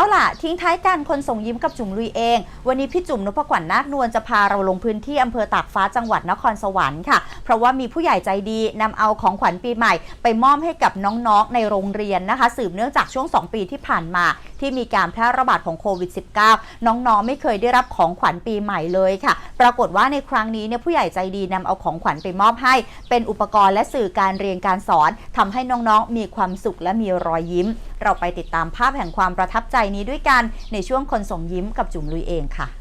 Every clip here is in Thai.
เอาล่ะ ทิ้งท้ายกันคนส่งยิ้มกับจุ๋มลุยเอง วันนี้พี่จุ๋มนพกวัญนาคนวลจะพาเราลงพื้นที่อำเภอตากฟ้าจังหวัดนครสวรรค์ค่ะเพราะว่ามีผู้ใหญ่ใจดีนำเอาของขวัญปีใหม่ ไปมอบให้กับน้องๆในโรงเรียนนะคะ สืบเนื่องจากช่วง 2 ปีที่ผ่านมา ที่มีการแพร่ระบาดของโควิด -19 น้องๆ ไม่เคยได้รับของขวัญปีใหม่เลยค่ะ ปรากฏว่าในครั้งนี้เนี่ยผู้ใหญ่ใจดีนำเอาของขวัญไปมอบให้ เป็นอุปกรณ์และสื่อการเรียนการสอนทำให้น้องๆ มีความสุขและมีรอยยิ้ม เราไปติดตามภาพแห่งความประทับใจนี้ด้วยกันในช่วงคนส่งยิ้มกับจุ๋มลุยเองค่ะ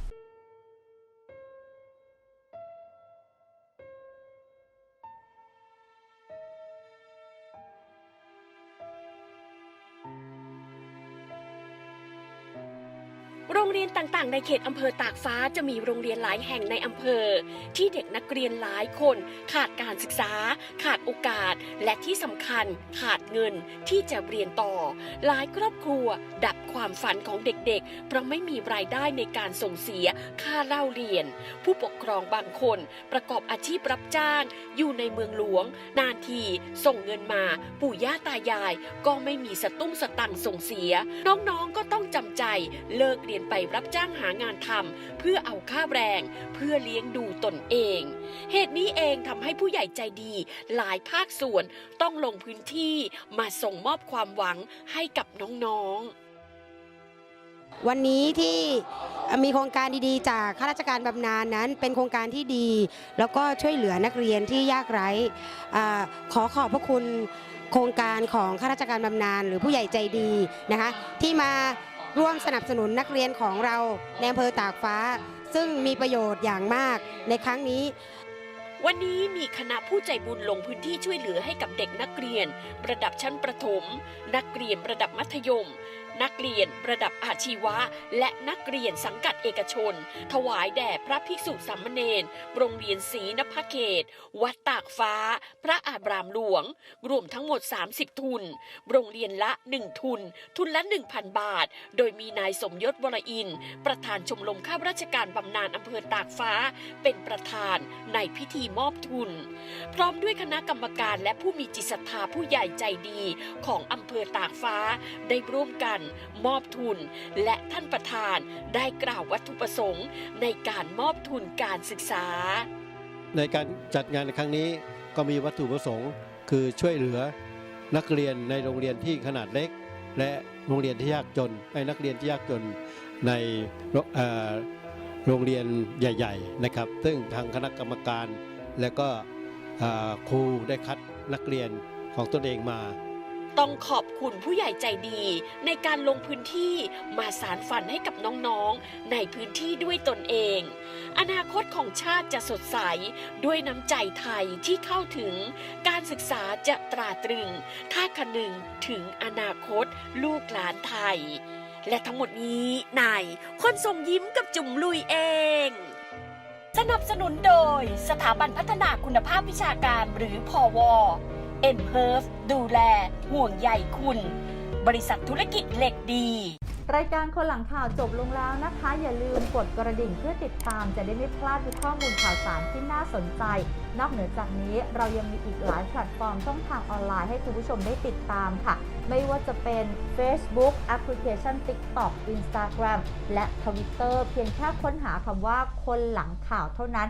โรงเรียนต่างๆ ในเขตอำเภอตากฟ้าจะมีโรงเรียนหลายแห่งในอำเภอ ที่เด็กนักเรียนหลายคน ขาดการศึกษา ขาดโอกาส และที่สำคัญขาดเงินที่จะเรียนต่อ หลายครอบครัว ดับความฝันของเด็กๆ เพราะไม่มีรายได้ในการส่งเสียค่าเล่าเรียน ผู้ปกครองบางคน ประกอบอาชีพรับจ้าง อยู่ในเมืองหลวง นานทีส่งเงินมาปู่ย่าตายาย ก็ไม่มีสตุ้งสตังส่งเสีย น้องๆก็ต้องจำใจเลิกเรียนไปรับจ้างหางานทำเพื่อเอาค่าแรง เพื่อเลี้ยงดูตนเอง เหตุนี้เองทำให้ผู้ใหญ่ใจดี หลายภาคส่วนต้องลงพื้นที่มาส่งมอบความหวังให้กับน้องๆวันนี้ที่มีโครงการดีๆ จากข้าราชการบำนาญนั้น เป็นโครงการที่ดี แล้วก็ช่วยเหลือนักเรียนที่ยากไร้ขอขอบพระคุณโครงการของข้าราชการบำนาญหรือผู้ใหญ่ใจดีนะคะ ที่มา ร่วมสนับสนุนนักเรียนของเราในอำเภอตากฟ้า ซึ่งมีประโยชน์อย่างมากในครั้งนี้ วันนี้มีคณะผู้ใจบุญลงพื้นที่ช่วยเหลือให้กับเด็กนักเรียน ระดับชั้นประถม นักเรียนระดับมัธยม นักเรียนระดับอาชีวะ และนักเรียนสังกัดเอกชน ถวายแด่พระภิกษุสามเณรโรงเรียนศรีนภเขต วัดตากฟ้า พระอาบรามหลวง รวมทั้งหมด 30 ทุน โรงเรียนละ 1 ทุน ทุนละ 1,000 บาท โดยมีนายสมยศวรอิน ประธานชมรมข้าราชการบำนาญอำเภอตากฟ้า เป็นประธานในพิธีมอบทุน พร้อมด้วยคณะกรรมการและผู้มีจิตศรัทธาผู้ใหญ่ใจดีของอำเภอตากฟ้าได้ร่วมกันมอบทุน และท่านประธานได้กล่าววัตถุประสงค์ ในการมอบทุนการศึกษา ในการจัดงานในครั้งนี้ก็มีวัตถุประสงค์คือช่วยเหลือนักเรียนในโรงเรียนที่ขนาดเล็ก และโรงเรียนที่ยากจนไอ้นักเรียนที่ยากจนในโรงเรียนใหญ่ ๆ นะครับ ซึ่งทางคณะกรรมการและก็ครูได้คัดนักเรียนของตนเองมา ต้องขอบคุณผู้ใหญ่ใจดี ในการลงพื้นที่มาสารฝันให้กับน้องๆ ในพื้นที่ด้วยตนเอง อนาคตของชาติจะสดใส ด้วยน้ำใจไทยที่เข้าถึง การศึกษาจะตราตรึง ถ้าคนึงถึงอนาคตลูกหลานไทย และทั้งหมดนี้ในคนส่งยิ้มกับจุ๋มลุยเองสนับสนุนโดยสถาบันพัฒนาคุณภาพวิชาการหรือพอว เอ็มเฮิร์ฟดูแล ห่วงใยคุณ บริษัทธุรกิจเหล็กดี รายการคนหลังข่าวจบลงแล้วนะคะ อย่าลืมกดกระดิ่งเพื่อติดตามจะได้ไม่พลาดทุกข้อมูลข่าวสารที่น่าสนใจ นอกเหนือจากนี้เรายังมีอีกหลายแพลตฟอร์มช่องทางออนไลน์ให้คุณผู้ชมได้ติดตามค่ะ ไม่ว่าจะเป็น Facebook แอปพลิเคชัน TikTok Instagram และ Twitter เพียงแค่ค้นหาคำว่าคนหลังข่าวเท่านั้น